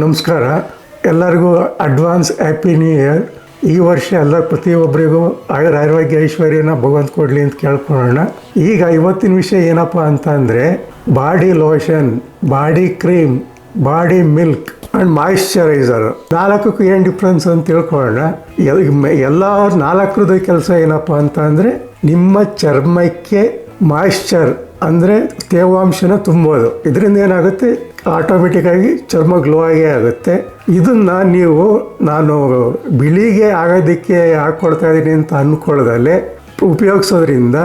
ನಮಸ್ಕಾರ. ಎಲ್ಲರಿಗೂ advance happy new year ಈ ವರ್ಷ ಎಲ್ಲ ಪ್ರತಿಯೊಬ್ಬರಿಗೂ ಆಯುರ್ ಆರೋಗ್ಯ, ಐಶ್ವರ್ಯನ ಭಗವಂತ ಕೊಡಲಿ ಅಂತ ಕೇಳ್ಕೊಳ್ಳೋಣ. ಈಗ ಇವತ್ತಿನ ವಿಷಯ ಏನಪ್ಪ ಅಂತ ಅಂದರೆ body lotion body cream body milk and moisturiser ನಾಲ್ಕಕ್ಕೂ ಏನು ಡಿಫ್ರೆನ್ಸ್ ಅಂತ ತಿಳ್ಕೊಳ್ಳೋಣ. ಎಲ್ಲ ನಾಲ್ಕರದ್ದು ಕೆಲಸ ಏನಪ್ಪ ಅಂತ ನಿಮ್ಮ ಚರ್ಮಕ್ಕೆ ಮಾಯಿಶ್ಚರ್ ಅಂದರೆ ತೇವಾಂಶನ ತುಂಬೋದು. ಇದರಿಂದ ಏನಾಗುತ್ತೆ? ಆಟೋಮೆಟಿಕ್ಕಾಗಿ ಚರ್ಮ ಗ್ಲೋ ಆಗೇ ಆಗುತ್ತೆ. ಇದನ್ನು ನೀವು ನಾನು ಬಿಳಿಗೆ ಆಗೋದಕ್ಕೆ ಹಾಕ್ಕೊಳ್ತಾ ಇದ್ದೀನಿ ಅಂತ ಅಂದ್ಕೊಳ್ಳೋದಲ್ಲೇ ಉಪಯೋಗಿಸೋದ್ರಿಂದ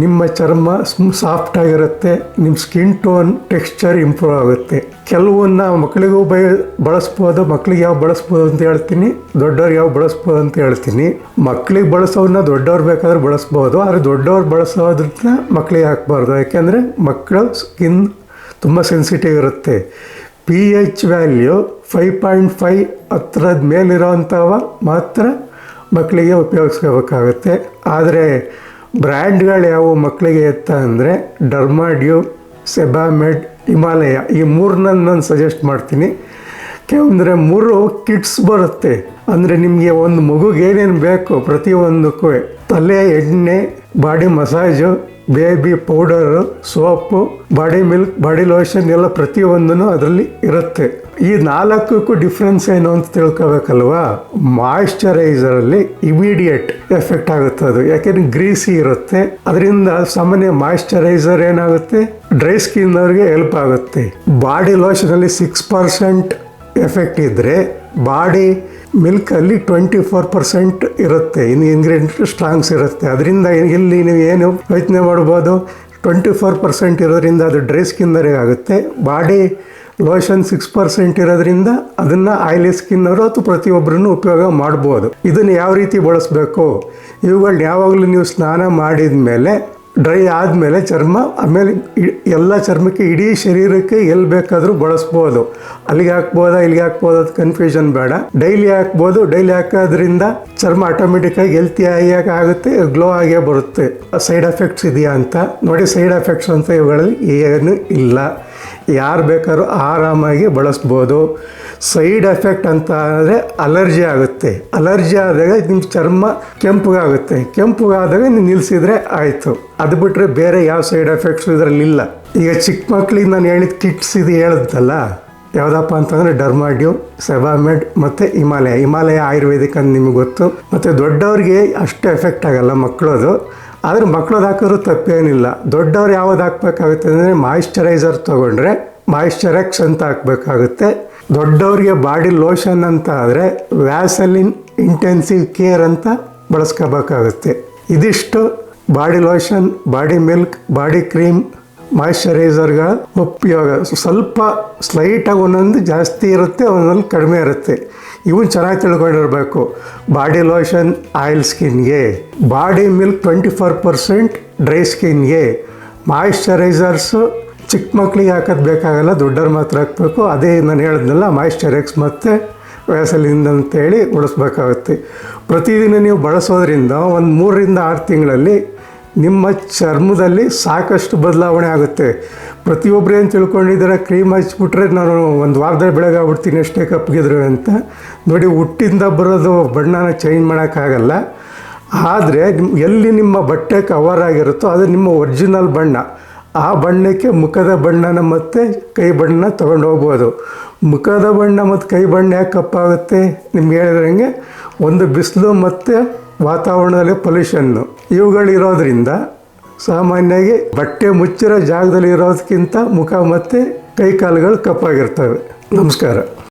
ನಿಮ್ಮ ಚರ್ಮ ಸಾಫ್ಟ್ ಆಗಿರುತ್ತೆ, ನಿಮ್ಮ ಸ್ಕಿನ್ ಟೋನ್ ಟೆಕ್ಸ್ಚರ್ ಇಂಪ್ರೂವ್ ಆಗುತ್ತೆ. ಕೆಲವನ್ನ ಮಕ್ಕಳಿಗೂ ಬಯ, ಬಳಸ್ಬೋದು ಮಕ್ಕಳಿಗೆ ಯಾವ ಬಳಸ್ಬೋದು ಅಂತ ಹೇಳ್ತೀನಿ, ದೊಡ್ಡವ್ರಿಗೆ ಯಾವ ಬಳಸ್ಬೋದು ಅಂತ ಹೇಳ್ತೀನಿ. ಮಕ್ಕಳಿಗೆ ಬಳಸೋದನ್ನ ದೊಡ್ಡವ್ರು ಬೇಕಾದ್ರೆ ಬಳಸ್ಬೋದು, ಆದರೆ ದೊಡ್ಡವ್ರು ಬಳಸೋದ್ರಿಂದ ಮಕ್ಕಳಿಗೆ ಹಾಕ್ಬಾರ್ದು. ಯಾಕೆಂದರೆ ಮಕ್ಕಳ ಸ್ಕಿನ್ ತುಂಬ ಸೆನ್ಸಿಟಿವ್ ಇರುತ್ತೆ. P H value five point five ಹತ್ರದ ಮೇಲಿರೋವಂಥವ ಮಾತ್ರ ಮಕ್ಕಳಿಗೆ ಉಪಯೋಗಿಸ್ಕೋಬೇಕಾಗುತ್ತೆ. ಆದರೆ ಬ್ರ್ಯಾಂಡ್ಗಳು ಯಾವುವು ಮಕ್ಕಳಿಗೆ ಎತ್ತ ಅಂದರೆ ಡರ್ಮಾಡ್ಯೂ ಸೆಬಾಮೆಡ್ ಹಿಮಾಲಯ ಈ ಮೂರನ್ನ ನಾನು ಸಜೆಸ್ಟ್ ಮಾಡ್ತೀನಿ. ಅಂದರೆ ಮೂರು ಕಿಟ್ಸ್ ಬರುತ್ತೆ. ಅಂದರೆ ನಿಮಗೆ ಒಂದು ಮಗುಗೆ ಏನೇನು ಬೇಕು ಪ್ರತಿಯೊಂದಕ್ಕೂ ತಲೆ, ಎಣ್ಣೆ, body massage, baby powder, soap, body milk, body lotion ಎಲ್ಲ ಪ್ರತಿಯೊಂದೂ ಅದರಲ್ಲಿ ಇರುತ್ತೆ. ಈ ನಾಲ್ಕಕ್ಕೂ ಡಿಫ್ರೆನ್ಸ್ ಏನು ಅಂತ ತಿಳ್ಕೊಬೇಕಲ್ವಾ? ಮಾಯಶ್ಚರೈಸರಲ್ಲಿ ಇಮಿಡಿಯೇಟ್ ಎಫೆಕ್ಟ್ ಆಗುತ್ತೆ ಅದು. ಯಾಕೆಂದ್ರೆ ಗ್ರೀಸಿ ಇರುತ್ತೆ. ಅದರಿಂದ ಸಾಮಾನ್ಯ ಮಾಯಶ್ಚರೈಸರ್ ಏನಾಗುತ್ತೆ? ಡ್ರೈ ಸ್ಕಿನ್ ಅವ್ರಿಗೆ ಹೆಲ್ಪ್ ಆಗುತ್ತೆ. ಬಾಡಿ ಲೋಷನಲ್ಲಿ ಸಿಕ್ಸ್ ಪರ್ಸೆಂಟ್ ಎಫೆಕ್ಟ್ ಇದ್ದರೆ ಬಾಡಿ ಮಿಲ್ಕಲ್ಲಿ ಟ್ವೆಂಟಿ ಫೋರ್ ಪರ್ಸೆಂಟ್ ಇರುತ್ತೆ. ಇನ್ನು ಇಂಗ್ರೀಡಿಯಂಟ್ ಸ್ಟ್ರಾಂಗ್ಸ್ ಇರುತ್ತೆ. ಅದರಿಂದ ಇಲ್ಲಿ ನೀವು ಏನು ಯೋಚನೆ ಮಾಡ್ಬೋದು? ಟ್ವೆಂಟಿ ಫೋರ್ ಪರ್ಸೆಂಟ್ ಇರೋದ್ರಿಂದ ಅದು ಡ್ರೈ ಸ್ಕಿನ್ನರೇ ಆಗುತ್ತೆ. ಬಾಡಿ ಲೋಷನ್ ಸಿಕ್ಸ್ ಪರ್ಸೆಂಟ್ ಇರೋದ್ರಿಂದ ಅದನ್ನು ಆಯಿಲಿ ಸ್ಕಿನ್ನವರು ಅಥವಾ ಪ್ರತಿಯೊಬ್ಬರನ್ನು ಉಪಯೋಗ ಮಾಡ್ಬೋದು. ಇದನ್ನು ಯಾವ ರೀತಿ ಬಳಸಬೇಕು? ಇವುಗಳನ್ನ ಯಾವಾಗಲೂ ನೀವು ಸ್ನಾನ ಮಾಡಿದ ಮೇಲೆ ಡ್ರೈ ಆದಮೇಲೆ ಚರ್ಮ, ಆಮೇಲೆ ಎಲ್ಲ ಚರ್ಮಕ್ಕೆ ಇಡೀ ಶರೀರಕ್ಕೆ ಎಲ್ಲಿ ಬೇಕಾದರೂ ಬಳಸ್ಬೋದು. ಅಲ್ಲಿಗೆ ಹಾಕ್ಬೋದಾ, ಇಲ್ಲಿಗೆ ಹಾಕ್ಬೋದು ಅದು ಕನ್ಫ್ಯೂಷನ್ ಬೇಡ. ಡೈಲಿ ಹಾಕ್ಬೋದು ಡೈಲಿ ಹಾಕೋದ್ರಿಂದ ಚರ್ಮ ಆಟೋಮೆಟಿಕ್ಕಾಗಿ ಹೆಲ್ತಿ ಆಗಿ ಆಗುತ್ತೆ ಗ್ಲೋ ಆಗೇ ಬರುತ್ತೆ. ಸೈಡ್ ಎಫೆಕ್ಟ್ಸ್ ಇದೆಯಾ ಅಂತ. ನೋಡಿ ಸೈಡ್ ಎಫೆಕ್ಟ್ಸ್ ಅಂತ ಇವುಗಳಲ್ಲಿ ಏನು ಇಲ್ಲ. ಯಾರು ಬೇಕಾದ್ರೂ ಆರಾಮಾಗಿ ಬಳಸ್ಬೋದು. ಸೈಡ್ ಎಫೆಕ್ಟ್ ಅಂತ ಅಂದರೆ ಅಲರ್ಜಿ ಆಗುತ್ತೆ. ಅಲರ್ಜಿ ಆದಾಗ ನಿಮ್ಮ ಚರ್ಮ ಕೆಂಪಗಾಗುತ್ತೆ. ಕೆಂಪಗಾದಾಗ ನೀವು ನಿಲ್ಲಿಸಿದ್ರೆ ಆಯಿತು. ಅದು ಬಿಟ್ಟರೆ ಬೇರೆ ಯಾವ ಸೈಡ್ ಎಫೆಕ್ಟ್ಸ್ ಇದರಲ್ಲಿಲ್ಲ ಈಗ ಚಿಕ್ಕ ಮಕ್ಳಿಗೆ ನಾನು ಹೇಳಿದ ಕಿಟ್ಸ್ ಇದು ಹೇಳಿದ್ನಲ್ಲ ಯಾವುದಪ್ಪ ಅಂತಂದರೆ ಡರ್ಮಾಡ್ಯೂ, ಸೆಬಾಮೆಡ್ ಮತ್ತು ಹಿಮಾಲಯ. ಹಿಮಾಲಯ ಆಯುರ್ವೇದಿಕ್ ಅಂತ ನಿಮಗೆ ಗೊತ್ತು. ಮತ್ತು ದೊಡ್ಡವ್ರಿಗೆ ಅಷ್ಟು ಎಫೆಕ್ಟ್ ಆಗಲ್ಲ ಮಕ್ಕಳದು ಆದರೆ ಮಕ್ಳದ್ದು ಹಾಕಿದ್ರು ತಪ್ಪೇನಿಲ್ಲ. ದೊಡ್ಡವ್ರು ಯಾವ್ದು ಹಾಕ್ಬೇಕಾಗುತ್ತೆ ಅಂದರೆ ಮಾಯಿಶ್ಚರೈಸರ್ ತೊಗೊಂಡ್ರೆ ಮಾಯಿಶ್ಚರೆಕ್ಸ್ ಅಂತ ಹಾಕ್ಬೇಕಾಗುತ್ತೆ. ದೊಡ್ಡವ್ರಿಗೆ ಬಾಡಿ ಲೋಷನ್ ಅಂತ ಆದರೆ ವ್ಯಾಸಲಿನ್ ಇಂಟೆನ್ಸಿವ್ ಕೇರ್ ಅಂತ ಬಳಸ್ಕೋಬೇಕಾಗುತ್ತೆ. ಇದಿಷ್ಟು body lotion body milk body cream ಮಾಯಿಶ್ಚರೈಸರ್ಗಳ ಉಪಯೋಗ ಸ್ವಲ್ಪ ಸ್ಲೈಟಾಗಿ ಒಂದೊಂದು ಜಾಸ್ತಿ ಇರುತ್ತೆ, ಒಂದೊಂದು ಕಡಿಮೆ ಇರುತ್ತೆ. ಇವನ್ ಚೆನ್ನಾಗಿ ತಿಳ್ಕೊಂಡಿರಬೇಕು. Body lotion oil ಸ್ಕಿನ್ಗೆ body milk twenty four percent dry ಸ್ಕಿನ್ಗೆ moisturisers ಚಿಕ್ಕ ಮಕ್ಕಳಿಗೆ ಹಾಕೋದು ಬೇಕಾಗಲ್ಲ, ದೊಡ್ಡವ್ರು ಮಾತ್ರ ಹಾಕಬೇಕು. ಅದೇ ನಾನು ಹೇಳಿದ್ನಲ್ಲ ಮಾಯಶ್ಚರೈಸ್ ಮತ್ತು ವ್ಯಾಸಲಿಂದ ಅಂತೇಳಿ ಉಳಿಸ್ಬೇಕಾಗುತ್ತೆ ಪ್ರತಿದಿನ ನೀವು ಬಳಸೋದ್ರಿಂದ ಒಂದು ಮೂರರಿಂದ ಆರು ತಿಂಗಳಲ್ಲಿ ನಿಮ್ಮ ಚರ್ಮದಲ್ಲಿ ಸಾಕಷ್ಟು ಬದಲಾವಣೆ ಆಗುತ್ತೆ. ಪ್ರತಿಯೊಬ್ಬರು ಏನು ತಿಳ್ಕೊಂಡಿದ್ದಾರೆ ಕ್ರೀಮ್ ಹಚ್ಚಿಬಿಟ್ರೆ ನಾನು ಒಂದು ವಾರದಲ್ಲಿ ಬೆಳಗ್ಗೆ ಆಗ್ಬಿಡ್ತೀನಿ ಎಷ್ಟೇ ಕಪ್ಪಗಿದ್ರು ಅಂತ. ನೋಡಿ, ಹುಟ್ಟಿಂದ ಬರೋದು ಬಣ್ಣನ ಚೇಂಜ್ ಮಾಡೋಕ್ಕಾಗಲ್ಲ. ಆದರೆ ನಿಮ್, ಎಲ್ಲಿ ನಿಮ್ಮ ಬಟ್ಟೆ ಕವರ್ ಆಗಿರುತ್ತೋ ಅದು ನಿಮ್ಮ ಒರಿಜಿನಲ್ ಬಣ್ಣ. ಆ ಬಣ್ಣಕ್ಕೆ ಮುಖದ ಬಣ್ಣನ ಮತ್ತು ಕೈ ಬಣ್ಣ ತೊಗೊಂಡು ಹೋಗ್ಬೋದು. ಮುಖದ ಬಣ್ಣ ಮತ್ತು ಕೈ ಬಣ್ಣ ಯಾಕೆ ಕಪ್ಪಾಗುತ್ತೆ ನಿಮ್ಗೆ ಹೇಳಿದ್ರಂಗೆ ಒಂದು ಬಿಸಿಲು ಮತ್ತು ವಾತಾವರಣದಲ್ಲಿ ಪೊಲ್ಯೂಷನ್ನು ಇವುಗಳಿರೋದ್ರಿಂದ ಸಾಮಾನ್ಯವಾಗಿ ಬಟ್ಟೆ ಮುಚ್ಚಿರೋ ಜಾಗದಲ್ಲಿ ಇರೋದಕ್ಕಿಂತ ಮುಖ ಮತ್ತು ಕೈ ಕಾಲುಗಳು ಕಪ್ಪಾಗಿರ್ತವೆ. ನಮಸ್ಕಾರ.